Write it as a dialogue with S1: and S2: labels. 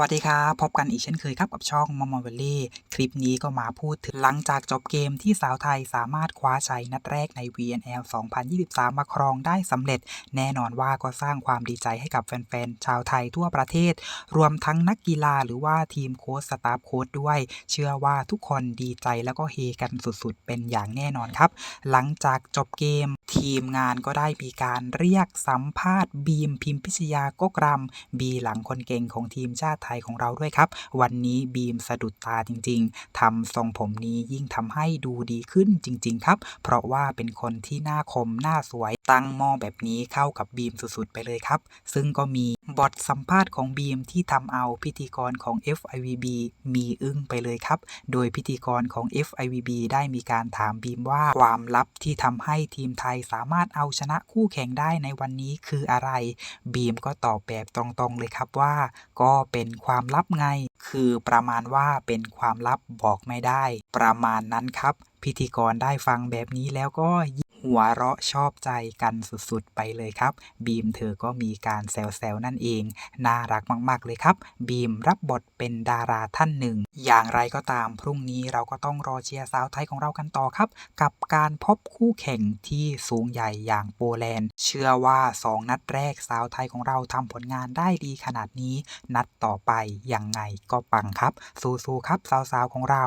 S1: วัสดีครับ พบกันอีกเช่นเคยครับกับช่องมอมเวลลี่ คลิปนี้ก็มาพูดถึงหลังจากจบเกมที่สาวไทยสามารถคว้าชัยนัดแรกใน VNL 2023 มาครองได้สำเร็จ แน่นอนว่าก็สร้างความดีใจให้กับแฟนๆ ชาวไทยทั่วประเทศ รวมทั้งนักกีฬาหรือว่าทีมโค้ชสตาฟโค้ชด้วย เชื่อว่าทุกคนดีใจแล้วก็เฮกันสุดๆ เป็นอย่างแน่นอนครับ หลังจากจบเกม ทีมงานก็ได้มีการเรียกสัมภาษณ์บีมพิมพิชยากกรำบีหลังคนเก่งของทีมชาติไทยของเราด้วยครับ วันนี้บีมสะดุดตาจริง ๆทำทรงผมนี้ยิ่งทำให้ดูดีขึ้นจริง ๆ ครับ เพราะว่าเป็นคนที่หน้าคมหน้าสวย ตั้งมอแบบนี้เข้ากับบีมสุดๆ ไปเลยครับ ซึ่งก็มีบทสัมภาษณ์ของบีมที่ทำเอาพิธีกรของ FIVB มีอึ้งไปเลยครับ โดยพิธีกรของ FIVB ได้มีการถามบีมว่าความลับที่ทำให้ทีมไทยสามารถเอาชนะคู่แข่งได้ในวันนี้คืออะไร บีมก็ตอบแบบตรงๆเลยครับว่า ก็เป็นความลับไง คือประมาณว่าเป็นความลับบอกไม่ได้ ประมาณนั้นครับ พิธีกรได้ฟังแบบนี้แล้วก็หัวเราะชอบใจกันสุดๆไปเลยครับ บีมเธอก็มีการแซวๆนั่นเอง น่ารักมากๆเลยครับ บีมรับบทเป็นดาราท่านหนึ่ง อย่างไรก็ตามพรุ่งนี้เราก็ต้องรอเชียร์สาวไทยของเรากันต่อครับ กับการพบคู่แข่งที่สูงใหญ่อย่างโปแลนด์ เชื่อว่า 2 นัดแรกสาวไทยของเราทำผลงานได้ดีขนาดนี้ นัดต่อไปยังไงก็ปังครับ สู้ๆครับสาวๆของเรา